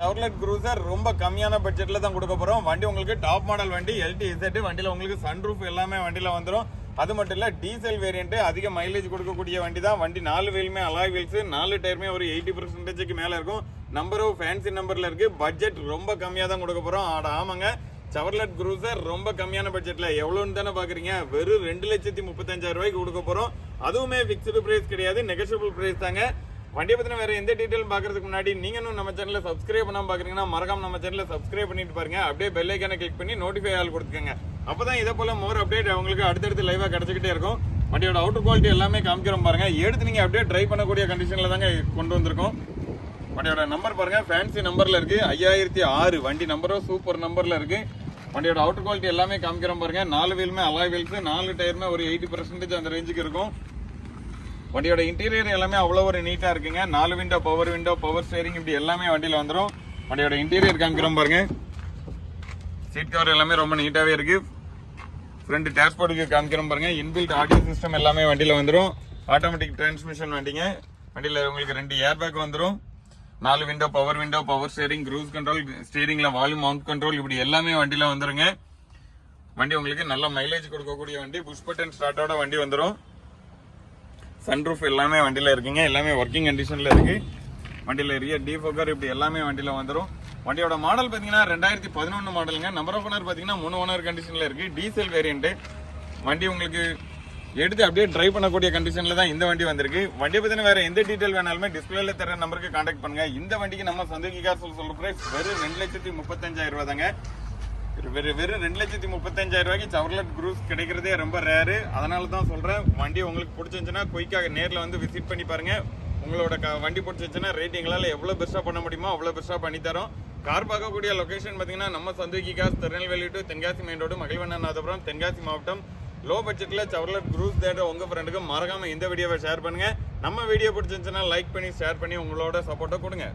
Chevrolet cruiser ரொம்ப கம்மியான பட்ஜெட்டில் தான் கொடுக்க போகிறோம் வண்டி உங்களுக்கு டாப் மாடல் வண்டி எல்டி இசட்டு வண்டியில் உங்களுக்கு சன்ரூஃப் எல்லாமே வண்டியில் வந்துடும் அது மட்டும் இல்லை டீசல் வேரியண்ட்டு அதிக மைலேஜ் கொடுக்கக்கூடிய வண்டி தான் வண்டி நாலு வீலுமே அலாய் வீல்ஸு நாலு டயருமே ஒரு எயிட்டி பர்சன்டேஜுக்கு மேலே இருக்கும். நம்பரும் ஃபேன்சி நம்பரில் இருக்குது பட்ஜெட் ரொம்ப கம்மியாக தான் கொடுக்க போகிறோம் ஆட ஆமாங்க. சவர்லெட் குரூசர் ரொம்ப கம்மியான பட்ஜெட்டில் எவ்வளோன்னு தானே பார்க்குறீங்க வெறும் ரெண்டு லட்சத்தி முப்பத்தஞ்சாயிரம் ரூபாய்க்கு கொடுக்க போகிறோம் அதுவுமே ஃபிக்ஸ்டு ப்ரைஸ் கிடையாது. நெகஷியபிள் ப்ரைஸ் தாங்க. வண்டியை பற்றின வேறு எந்த டீட்டெயிலும் பார்க்குறதுக்கு முன்னாடி நீங்கள் இன்னும் நம்ம சேனலில் சப்ஸ்கிரைப் பண்ணாமல் பார்க்குறீங்கன்னா மறக்காம நம்ம சேனலில் சப்ஸ்கிரைப் பண்ணிட்டு பாருங்க. அப்படியே பெல் ஐக்கானை கிளிக் பண்ணி நோட்டிஃபை ஆல் அப்போ தான் இதே போல் மோர் அப்டேட் உங்களுக்கு அடுத்தடுத்து லைவாக கிடச்சிக்கிட்டே இருக்கும். வண்டியோட அவுட்டர் குவாலிட்டி எல்லாமே காமிக்கிறோம் பாருங்க. எடுத்து நீங்கள் அப்படியே ட்ரை பண்ணக்கூடிய கண்டிஷனில் தாங்க கொண்டு வந்திருக்கோம். வண்டியோட நம்பர் பாருங்க. ஃபேன்சி நம்பரில் இருக்குது ஐயாயிரத்தி ஆறு. வண்டி நம்பரும் சூப்பர் நம்பரில் இருக்குது வண்டியோட அவுட்டர் குவாலிட்டி எல்லாமே காமிக்கிறோம் பாருங்க. நாலு வீலுமே அலாய் வீல்ஸ் நாலு டயருமே ஒரு எயிட்டி பர்சன்டேஜ் அந்த ரேஞ்சுக்கு இருக்கும். வண்டியோட இன்டீரியர் எல்லாமே அவ்வளோ ஒரு நீட்டாக இருக்குங்க. நாலு window power window power steering இப்படி எல்லாமே வண்டியில் வந்துடும் வண்டியோட இன்டீரியர் காமிக்கிறோம் பாருங்க. சீட் கவர் எல்லாமே ரொம்ப நீட்டாகவே இருக்குது ஃப்ரண்ட் டேஷ்போர்டுக்கு காமிக்கிறோம் பாருங்க. இன்பில்ட் ஆடியோ சிஸ்டம் எல்லாமே வண்டியில் வந்துடும் ஆட்டோமேட்டிக் டிரான்ஸ்மிஷன் வண்டிங்க. வண்டியில் உங்களுக்கு ரெண்டு ஏர் பேக் வந்துடும் நாலு window power window power steering cruise control ஸ்டீரிங்கில் volume mount control இப்படி எல்லாமே வண்டியில் வந்துருங்க. வண்டி உங்களுக்கு நல்ல மைலேஜ் கொடுக்கக்கூடிய வண்டி. புஷ் பட்டன் ஸ்டார்ட்டோட வண்டி வந்துடும் சன்ரூஃப் எல்லாமே வண்டியில் இருக்குங்க. எல்லாமே ஒர்க்கிங் கண்டிஷனில் இருக்குது வண்டியில் ரியர் டீஃபோக்கர் இப்படி எல்லாமே வண்டியில் வந்துடும் வண்டியோட மாடல் பார்த்தீங்கன்னா ரெண்டாயிரத்தி பதினொன்று மாடலுங்க நம்பர் ஆஃப் ஓனர் பார்த்தீங்கன்னா மூணு ஓனர் கண்டிஷனில் இருக்குது டீசல் வேரியண்ட்டு வண்டி உங்களுக்கு எடுத்து அப்படியே ட்ரைவ் பண்ணக்கூடிய கண்டிஷனில் தான் இந்த வண்டி வந்திருக்கு. வண்டியை பற்றின வேறு எந்த டீட்டெயில் வேணாலுமே டிஸ்பிளேல தர நம்பருக்கு கான்டாக்ட் பண்ணுங்கள் இந்த வண்டிக்கு நம்ம சந்தோகி கார் சொல்ல சொல்கிற பிரைஸ் வெறும் ரெண்டு லட்சத்தி முப்பத்தஞ்சாயிரம் ரூபா தாங்க. வெறும் வெறும் ரெண்டு லட்சத்தி முப்பத்தஞ்சாயிரம் ரூபாய்க்கு சவர்லட் குரூஸ் கிடைக்கிறதே ரொம்ப ரேரு. அதனால தான் சொல்கிறேன் வண்டி உங்களுக்கு பிடிச்சிருந்துச்சுன்னா குயிக்காக நேரில் வந்து விசிட் பண்ணி பாருங்கள் உங்களோட க- வண்டி பிடிச்சிருச்சுன்னா ரேட் எங்களால் எவ்வளோ பெஸ்ட்டாக பண்ண முடியுமோ அவ்வளோ பெஸ்ட்டாக பண்ணித்தரோம் கார் பார்க்கக்கூடிய லொக்கேஷன் பார்த்தீங்கன்னா நம்ம Santhoki gas Tirunelveli to Tenkasi main road Magizhvannanathapuram Tenkasi மாவட்டம். லோ பட்ஜெட்டில் சவர்லட் குரூஸ் தேட உங்கள் ஃப்ரெண்டுக்கு மறக்காம இந்த வீடியோவை ஷேர் பண்ணுங்க. நம்ம வீடியோ பிடிச்சிருந்துச்சுன்னா லைக் பண்ணி ஷேர் பண்ணி உங்களோட சப்போர்ட்டை கொடுங்க.